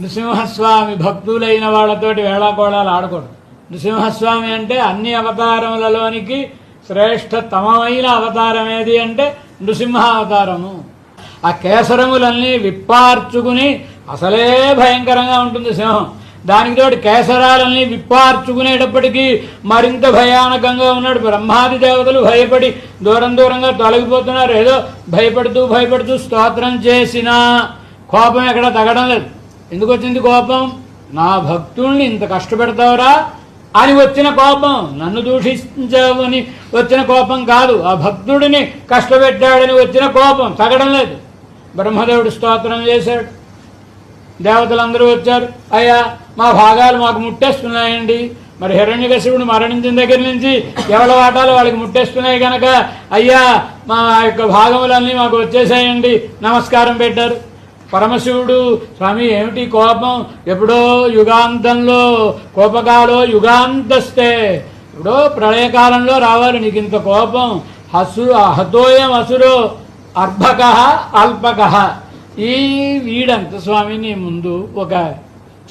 నృసింహస్వామి భక్తులైన వాళ్ళతోటి వేళాకోళాలు ఆడకూడదు. నృసింహస్వామి అంటే అన్ని అవతారములలోనికి శ్రేష్టతమమైన అవతారం ఏది అంటే నృసింహ అవతారము ఆ కేసరములన్నీ విప్పార్చుకుని అసలే భయంకరంగా ఉంటుంది సింహం. దానికి తోటి కేసరాలన్నీ విప్పార్చుకునేటప్పటికీ మరింత భయానకంగా ఉన్నాడు. బ్రహ్మాది దేవతలు భయపడి దూరం దూరంగా తొలగిపోతున్నారు. ఏదో భయపడుతూ భయపడుతూ స్తోత్రం చేసినా కోపం ఎక్కడ తగ్గడం లేదు. ఎందుకు వచ్చింది కోపం? నా భక్తుల్ని ఇంత కష్టపెడతావురా? అని వచ్చిన కోపం. నన్ను దూషించావని వచ్చిన కోపం కాదు. ఆ భక్తుడిని కష్టపెట్టాడని వచ్చిన కోపం. తగ్గడం లేదు. బ్రహ్మదేవుడు స్తోత్రం చేశాడు. దేవతలందరూ వచ్చారు. అయ్యా మా భాగాలు మాకు ముట్టేస్తున్నాయండి. మరి హిరణ్యకశివుడు మరణించిన దగ్గర నుంచి ఎవరి వాటాలు వాళ్ళకి ముట్టేస్తున్నాయి కనుక అయ్యా మా యొక్క భాగములన్నీ మాకు వచ్చేసాయండి. నమస్కారం పెట్టారు. పరమశివుడు స్వామి ఏమిటి కోపం? ఎప్పుడో యుగాంతంలో కోపకాలో యుగాంతస్తే ఎప్పుడో ప్రళయకాలంలో రావాలి నీకు ఇంత కోపం. హసు హతోయం అసురో అర్భక అల్పక. ఈ వీడంత స్వామి నీ ముందు ఒక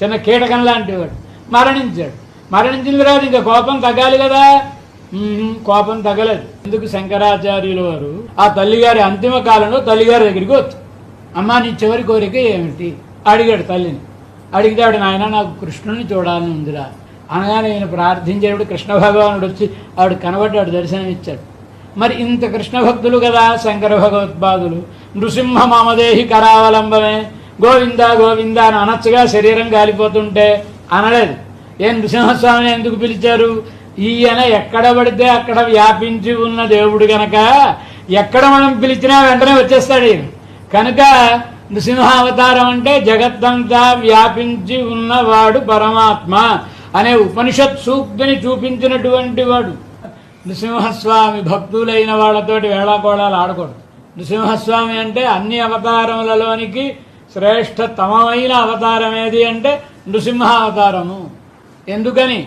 చిన్న కీటకం లాంటి వాడు మరణించాడు. మరణించిన తర్వాత ఇంకా కోపం తగ్గాలి కదా? కోపం తగ్గలేదు. ఎందుకు శంకరాచార్యుల వారు? ఆ తల్లిగారి అంతిమ కాలంలో తల్లిగారి దగ్గరికి వచ్చారు. అమ్మా నీ చివరి కోరిక ఏమిటి? అడిగాడు తల్లిని. అడిగితే ఆవిడ నాయన నాకు కృష్ణుని చూడాలని ఉందిరా. అనగానే ఆయన ప్రార్థించేటప్పుడు కృష్ణ భగవానుడు వచ్చి ఆవిడ కనబడ్డాడు దర్శనం ఇచ్చాడు. మరి ఇంత కృష్ణ భక్తులు కదా శంకర భగవత్పాదులు. నృసింహ మామదేహి కరావలంబమే. గోవింద గోవింద అని అనచ్చగా శరీరం కాలిపోతుంటే అనలేదు. ఏం నృసింహస్వామిని ఎందుకు పిలిచారు? ఈయన ఎక్కడ పడితే అక్కడ వ్యాపించి ఉన్న దేవుడు గనక ఎక్కడ మనం పిలిచినా వెంటనే వచ్చేస్తాడు ఈయన. కనుక నృసింహావతారం అంటే జగత్తంతా వ్యాపించి ఉన్నవాడు పరమాత్మ అనే ఉపనిషత్ సూక్తిని చూపించినటువంటి వాడు. నృసింహస్వామి భక్తులైన వాళ్ళతోటి వేళాకోళాలు ఆడకూడదు. నృసింహస్వామి అంటే అన్ని అవతారములలోనికి శ్రేష్టతమైన అవతారం ఏది అంటే నృసింహ అవతారము ఎందుకని?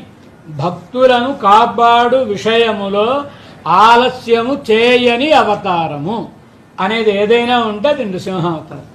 భక్తులను కాపాడు విషయములో ఆలస్యము చేయని అవతారము. అనేది ఏదైనా ఉంటే అది నృసింహ అవుతారు